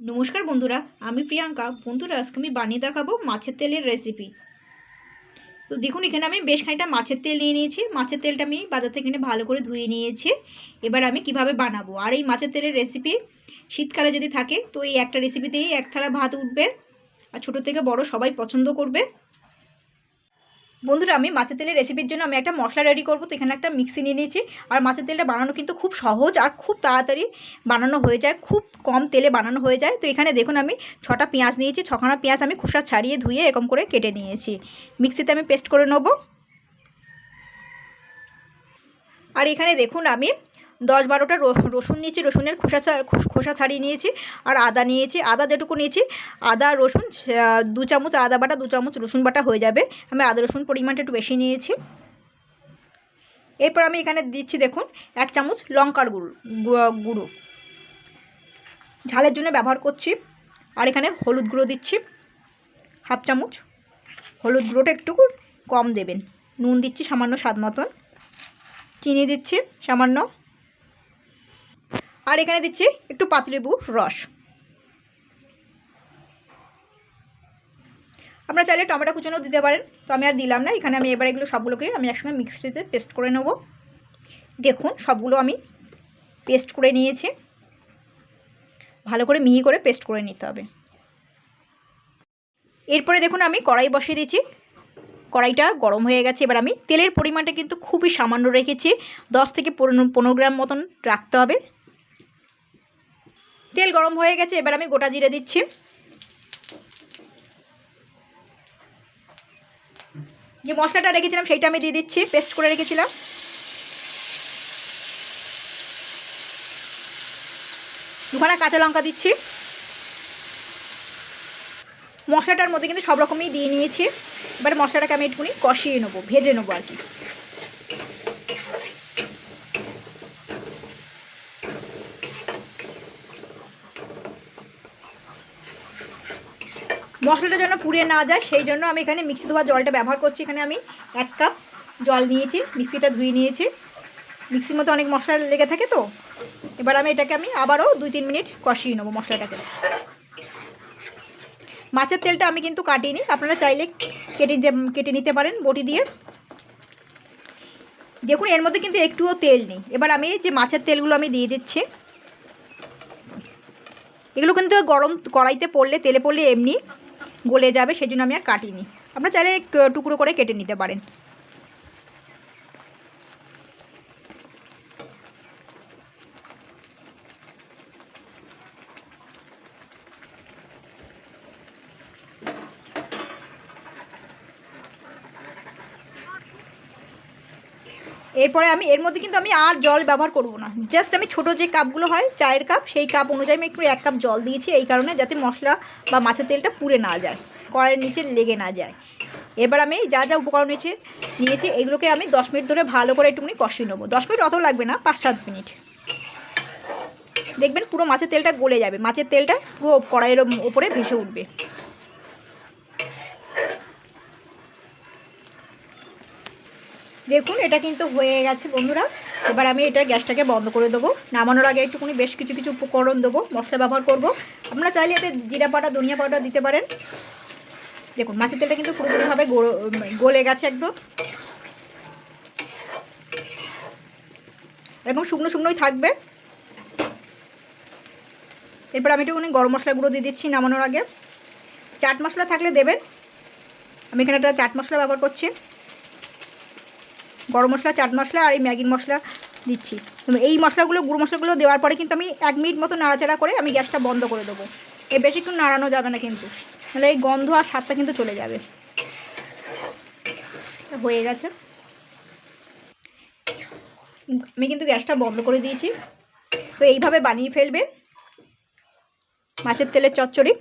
নমস্কার বন্ধুরা, আমি প্রিয়াঙ্কা। বন্ধুরা, আজকে আমি বানিয়ে দেখাবো মাছের তেলের রেসিপি তো দেখুন, এখানে আমি বেশ খানিকটা মাছের তেল নিয়ে নিয়েছি। মাছের তেলটা আমি বাজার থেকে এখানে ভালো করে ধুয়ে নিয়েছি। এবার আমি কীভাবে বানাবো? আর এই মাছের তেলের রেসিপি শীতকালে যদি থাকে, তো এই একটা রেসিপিতেই এক থালা ভাত উঠবে। আর ছোটো থেকে বড় সবাই পছন্দ করবে। বন্ধুরা, আমি মাছের তেলের রেসিপির জন্য আমি একটা মশলা রেডি করব। তো এখানে একটা মিক্সি নিয়ে নিয়েছি। আর মাছের তেলটা বানানো কিন্তু খুব সহজ আর খুব তাড়াতাড়ি বানানো হয়ে যায়। খুব কম তেলে বানানো হয়ে যায়। তো এখানে দেখুন আমি ছটা পেঁয়াজ নিয়েছি। ছখানা পেঁয়াজ আমি খোসা ছাড়িয়ে ধুয়ে এরকম করে কেটে নিয়েছি। মিক্সিতে আমি পেস্ট করে নেব। আর এখানে দেখুন আমি দশ বারোটা রসুন নিয়েছি, রসুনের খোসা খোস- ছাড়িয়ে নিয়েছি আর আদা নিয়েছি, আদা যেটুকু নিয়েছি, আদা, রসুন দু চামচ আদা বাটা, দু চামচ রসুন বাটা হয়ে যাবে। আমি আদা, রসুন পরিমাণটা একটু বেশি নিয়েছি। এরপর আমি এখানে দিচ্ছি দেখুন, এক চামচ লঙ্কার গুঁড়ো গুঁড়ো। ঝালের জন্য ব্যবহার করছি। আর এখানে হলুদ গুঁড়ো দিচ্ছি। হাফ চামচ। হলুদ গুঁড়োটা একটু কম দেবেন। নুন দিচ্ছি সামান্য স্বাদ মতন। চিনি দিচ্ছি সামান্য। আর এখানে দিচ্ছি একটু পাতিলেবুর রস। আপনারা চাইলে টমেটো কুচানো দিতে পারেন, তো আমি আর দিলাম না। এখানে আমি এবার এগুলো সবগুলোকে আমি একসঙ্গে মিক্সিতে পেস্ট করে নেব। দেখুন, সবগুলো আমি পেস্ট করে নিয়েছি। ভালো করে মিহি করে পেস্ট করে নিতে হবে। এরপরে দেখুন, আমি কড়াই বসিয়ে দিয়েছি। কড়াইটা গরম হয়ে গেছে। এবার আমি তেলের পরিমাণটা কিন্তু খুবই সামান্য রেখেছি। দশ থেকে পনেরো পনেরো গ্রাম মতন রাখতে হবে। তেল গরম হয়ে গেছে, এবার আমি গোটা জিরে দিচ্ছি। যে মশলাটা রেখেছিলাম সেইটা আমি দিয়ে দিচ্ছি, পেস্ট করে রেখেছিলাম। দুখানা কাঁচা লঙ্কা দিচ্ছি। মশলাটার মধ্যে কিন্তু সব রকমই দিয়ে নিয়েছি। এবার মশলাটাকে আমি একটুখানি কষিয়ে নেব, ভেজে নেব আর কি। মশলাটা যেন পুড়ে না যায়, সেই জন্য আমি এখানে মিক্সি ধোয়া জলটা ব্যবহার করছি। এখানে আমি এক কাপ জল নিয়েছি মিক্সিটা ধুয়ে নিয়েছি। মিক্সির মধ্যে অনেক মশলা লেগে থাকে তো? এবার আমি এটাকে আমি আবারও দুই তিন মিনিট কষিয়ে নেব মশলাটাকে। মাছের তেলটা আমি কিন্তু কাটিনি, আপনারা চাইলে কেটে কেটে নিতে পারেন বটি দিয়ে। দেখুন, এর মধ্যে কিন্তু একটুও তেল নেই। এবার আমি যে মাছের তেলগুলো আমি দিয়ে দিচ্ছি, এগুলো কিন্তু গরম কড়াইতে পড়লে, তেলে পড়লে এমনি গলে যাবে সেই জন্য আমি আর কাটিনি। আপনারা চাইলে টুকরো করে কেটে নিতে পারেন। এরপরে আমি, এর মধ্যে কিন্তু আমি আর জল ব্যবহার করব না। জাস্ট আমি ছোট যে কাপগুলো হয়, চায়ের কাপ, সেই কাপ অনুযায়ী আমি একটু এক কাপ জল দিয়েছি এই কারণে যাতে মশলা বা মাছের তেলটা পুড়ে না যায়, কড়াইয়ের নিচে লেগে না যায়। এবার আমি যা যা উপকরণ নিয়েছি নিয়েছি, এগুলোকে আমি দশ মিনিট ধরে ভালো করে একটুখানি কষিয়ে নেব। দশ মিনিট অত লাগবে না, পাঁচ সাত মিনিট। দেখবেন পুরো মাছের তেলটা গলে যাবে, মাছের তেলটা পুরো কড়াইয়ের ওপরে ভেসে উঠবে। দেখুন, এটা কিন্তু হয়ে গেছে বন্ধুরা। এবার আমি এটা গ্যাসটাকে বন্ধ করে দেবো। নামানোর আগে একটুখানি বেশ কিছু কিছু উপকরণ দেবো, মশলা ব্যবহার করব। আপনারা চাইলে এতে জিরা পাউডার, ধনিয়া পাউডার দিতে পারেন। দেখুন, মাছের তেলটা কিন্তু পুরোপুরিভাবে গলে গেছে একদম। এরকম শুকনো শুকনোই থাকবে। এরপর আমি একটুখানি গরম মশলা গুঁড়ো দিয়ে দিচ্ছি নামানোর আগে। চাট মশলা থাকলে দেবেন। আমি এখানে একটা চাট মশলা ব্যবহার করছি। গরম মশলা, চাট মশলা আর এই ম্যাগির মশলা দিচ্ছি। এই মশলাগুলো, গুঁড়ো মশলাগুলো দেওয়ার পরে কিন্তু আমি এক মিনিট মতো নাড়াচাড়া করে আমি গ্যাসটা বন্ধ করে দেবো। এ বেশিক্ষণ নাড়ানো যাবে না কিন্তু। তাহলে এই গন্ধ আর স্বাদটা কিন্তু চলে যাবে। হয়ে গেছে। আমি কিন্তু গ্যাসটা বন্ধ করে দিয়েছি। তো এইভাবে বানিয়ে ফেলবে। মাছের তেলের চচ্চড়ি।